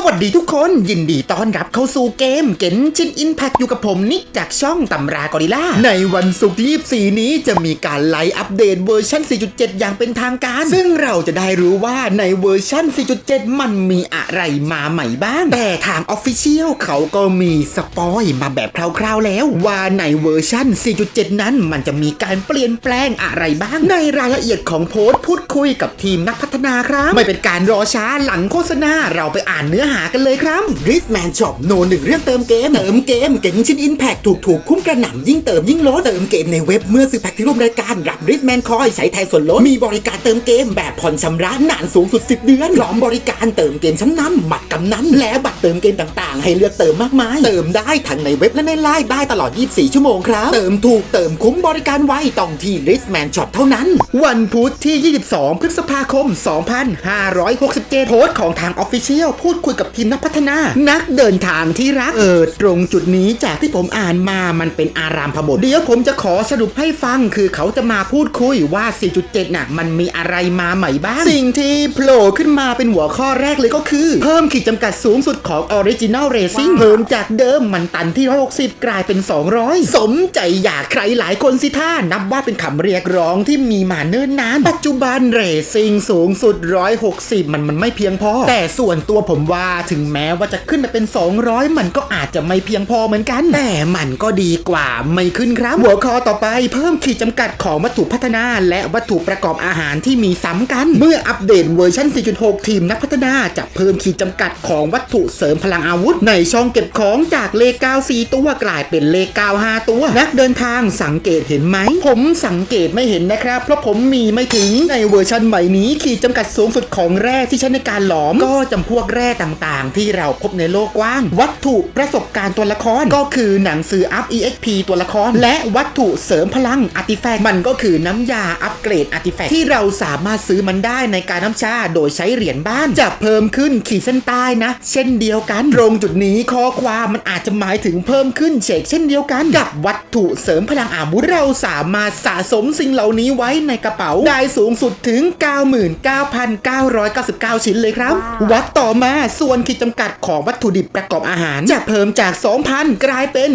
สวัสดีทุกคนยินดีต้อนรับเข้าสู่เกมเก็นชินอินแพคอยู่กับผมนิกจากช่องตำรากอริล่า ในวันศุกร์ที่ 24 นี้จะมีการไลฟ์อัปเดตเวอร์ชัน4.7 อย่างเป็นทางการ ซึ่งเราจะได้รู้ว่าในเวอร์ชัน4.7 มันมีอะไรมาใหม่บ้าง แต่ทางออฟฟิเชียลเขาก็มีสปอยมาแบบคร่าวๆแล้ว ว่าในเวอร์ชัน4.7 นั้นมันจะมีการเปลี่ยนแปลงอะไรบ้าง ในรายละเอียดของโพสต์พูดคุยกับทีมนักพัฒนาครับ ไม่เป็นการรอช้าหลังโฆษณาเราไปอ่านเนื้อหากันเลยครับ r i s m a n Shop โนหนึ่งเรื่องเติมเกม เติมเกม เก่งชิ้นอินแพคถูกถูกคุ้มกระหน่ำยิ่งเติมยิ่งลดเติมเกมในเว็บเมื่อซื้อแพ็คที่ร่วมรายการรับ r i s m a n คอยใช้แทนส่วนลดมีบริการเติมเกมแบบผ่อนชำระนานสูงสุด 10 เดือนพร้อมบริการเติมเกมชั้นนำบัตรกำนันและบัตรเติมเกมต่างๆ ให้เลือกเติมมากมาย เติมได้ทั้งในเว็บและในไลน์ได้ตลอด 24 ชั่วโมงครับ เติมถูกเติมคุ้มบริการไวต้องที่ r i s m a n Shop เท่านั้น วันพุธที่ 22 พฤษภาคม 2567โพสต์ของทางออฟฟิเชียลพูดคุยกับทีมนักพัฒนา นักเดินทางที่รักเออตรงจุดนี้จากที่ผมอ่านมามันเป็นอารามพบทเดี๋ยวผมจะขอสรุปให้ฟัง คือเขาจะมาพูดคุยว่า 4.7 น่ะ มันมีอะไรมาใหม่บ้าง สิ่งที่โผล่ขึ้นมาเป็นหัวข้อแรกเลยก็คือ เพิ่มขีดจำกัดสูงสุดของ Original Racing เพิ่มจากเดิมมันตันที่ 160 กลายเป็น 200 สมใจอยากใครหลายคนสิท่านับว่าเป็นคำเรียกร้องที่มีมาเนิ่นนาน ปัจจุบันเรซิ่งสูงสุด 160 มันมันไม่เพียงพอ แต่ส่วนตัวผมว่าถึงแม้ว่าจะขึ้นมาเป็น 200 มันก็อาจจะไม่เพียงพอเหมือนกัน แต่มันก็ดีกว่าไม่ขึ้นครับ หัวข้อต่อไปเพิ่มขีดจำกัดของวัตถุพัฒนา และวัตถุประกอบอาหารที่มีซ้ำกัน เมื่ออัปเดตเวอร์ชัน 4.6 ทีมนักพัฒนาจะเพิ่มขีดจำกัดของวัตถุเสริมพลังอาวุธ ในช่องเก็บของจากเลข 94 ตัวกลายเป็นเลข 95 ตัว นักเดินทางสังเกตเห็นไหม ผมสังเกตไม่เห็นนะครับ เพราะผมมีไม่ถึงในเวอร์ชันใหม่นี้ขีดจำกัดสูงสุดของแร่ที่ใช้ในการหลอม ก็จำพวกแร่ต่างๆ ที่เราพบในโลกกว้าง วัตถุประสบการณ์ตัวละครก็คือหนังสืออัพ EXP ตัวละคร และวัตถุเสริมพลังอาร์ติแฟกต์มันก็คือน้ำยาอัปเกรดอาร์ติแฟกต์ที่เราสามารถซื้อมันได้ในการน้ำชาโดยใช้เหรียญบ้านจะเพิ่มขึ้นขีดเส้นใต้นะ เช่นเดียวกัน ตรงจุดนี้ข้อความมันอาจจะหมายถึงเพิ่มขึ้นเฉกเช่นเดียวกัน กับวัตถุเสริมพลังอาวุธเราสามารถสะสมสิ่งเหล่านี้ไว้ในกระเป๋าได้สูงสุดถึง 99,999 ชิ้นเลยครับ วัดต่อมาส่วนขีดจำกัดของวัตถุดิบประกอบอาหาร จะเพิ่มจาก 2,000 กลายเป็น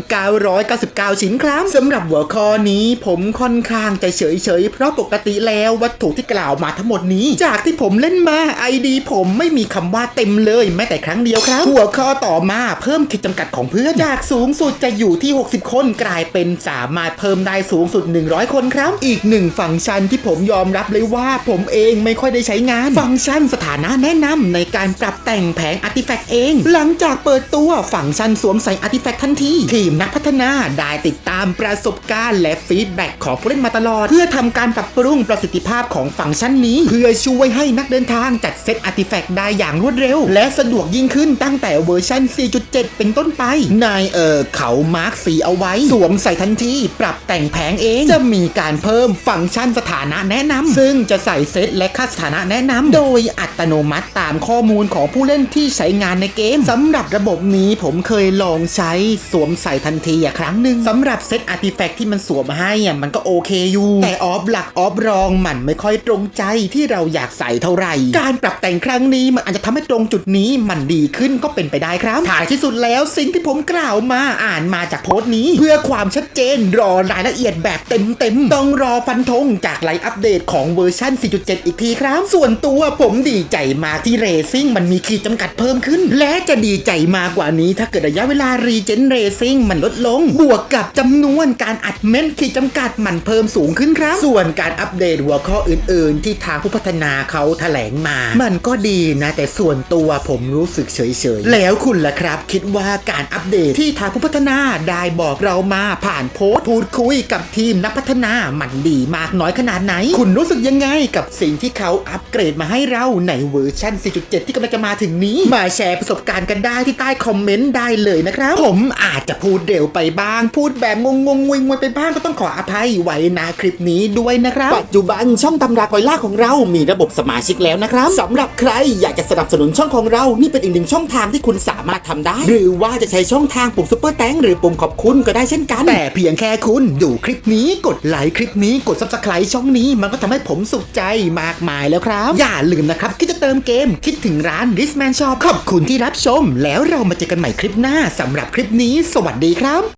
9,999 ชิ้นครับสำหรับหัวข้อนี้ผมค่อนข้างจะเฉยๆ เพราะปกติแล้ววัตถุที่กล่าวมาทั้งหมดนี้ จากที่ผมเล่นมา ID ผมไม่มีคำว่าเต็มเลยแม้แต่ครั้งเดียวครับ หัวข้อต่อมาเพิ่มขีดจำกัดของเพื่อนจากสูงสุดจะอยู่ที่ 60 คนกลายเป็นสามารถเพิ่มได้สูงสุด 100 คนครับ อีกหนึ่งฟังก์ชันที่ผมยอมรับเลยว่าผมเองไม่ค่อยได้ใช้งาน ฟังก์ชันสถานะแนะนำในการปรับแต่งแผงอาร์ติแฟกต์เอง หลังจากเปิดตัวฟังก์ชันสวมใส่อาร์ติแฟกต์ทันที ทีมนักพัฒนาได้ติดตามประสบการณ์และฟีดแบ็กของผู้เล่นมาตลอด เพื่อทำการปรับปรุงประสิทธิภาพของฟังก์ชันนี้ เพื่อช่วยให้นักเดินทางจัดเซตอาร์ติแฟกต์ได้อย่างรวดเร็ว และสะดวกยิ่งขึ้นตั้งแต่เวอร์ชัน 4.7 เป็นต้นไปนายเออเขามาร์กสีเอาไว้ สวมใส่ทันทีปรับแต่งแผงเองจะมีการเพิ่มฟังก์ชันสถานะแนะนำซึ่งจะใส่เซตและค่าสถานะแนะนำโดยอัตโนมัติตามข้อมูลของผู้เล่นที่ใช้งานในเกมสำหรับระบบนี้ผมเคยลองใช้สวมใส่ทันทีอะครั้งหนึ่งสำหรับเซตอาร์ติแฟกต์ที่มันสวมให้อะมันก็โอเคอยู่ แต่ออฟหลักออฟรองมันไม่ค่อยตรงใจที่เราอยากใส่เท่าไหร่ การปรับแต่งครั้งนี้มันอาจจะทำให้ตรงจุดนี้มันดีขึ้นก็เป็นไปได้ครับท้ายที่สุดแล้วสิ่งที่ผมกล่าวมาอ่านมาจากโพสต์นี้ เพื่อความชัดเจนรอรายละเอียดแบบเต็มๆต้องรอฟันธงจากไลฟ์อัปเดตของเวอร์ชัน4.7 อีกทีครับ ส่วนตัวผมดีใจมากที่เรซิ่งมันมีขีดจำกัดเพิ่มขึ้น และจะดีใจมากกว่านี้ถ้าเกิดระยะเวลารีเจนเรซิ่งมันลดลง บวกกับจำนวนการอัดเม็ดขีดจำกัดมันเพิ่มสูงขึ้นครับ ส่วนการอัปเดตหัวข้ออื่น ๆ ที่ทางผู้พัฒนาเขาแถลงมา มันก็ดีนะ แต่ส่วนตัวผมรู้สึกเฉย ๆ แล้วคุณล่ะครับ คิดว่าการอัปเดตที่ทางผู้พัฒนาได้บอกเรามาผ่านโพสต์พูดคุยกับทีมนักพัฒนามันดีมากน้อยขนาดไหน คุณรู้สึกยังไงกับสิ่งที่เขาอัปเกรดมาให้เราในเวอร์ชัน4.7 ที่กำลังจะมาถึงนี้ มาแชร์ประสบการณ์กันได้ที่ใต้คอมเมนต์ได้เลยนะครับ ผมอาจจะพูดเร็วไปบ้าง พูดแบบงงงๆวิงๆไปบ้างก็ต้องขออภัยไว้นะคลิปนี้ด้วยนะครับ ปัจจุบันช่องตำรากอยล่าของเรา มีระบบสมาชิกแล้วนะครับสำหรับใครอยากจะสนับสนุนช่องของเรา นี่เป็นอีกหนึ่งช่องทางที่คุณสามารถทำได้ หรือว่าจะใช้ช่องทางปุ่มซุปเปอร์แตงหรือปุ่มขอบคุณก็ได้เช่นกัน แต่เพียงแค่คุณดูคลิปนี้กดไลค์คลิปนี้กด subscribe ช่องนี้มันก็ทำให้ผมสุขใจมากมายแล้วครับ อย่าลืมนะครับคิดจะเติมเกมคิดถึงร้านาน r i s m a n Shop ขอบคุณที่รับชม แล้วเรามาเจอกันใหม่คลิปหน้าสำหรับคลิปนี้ สวัสดีครับ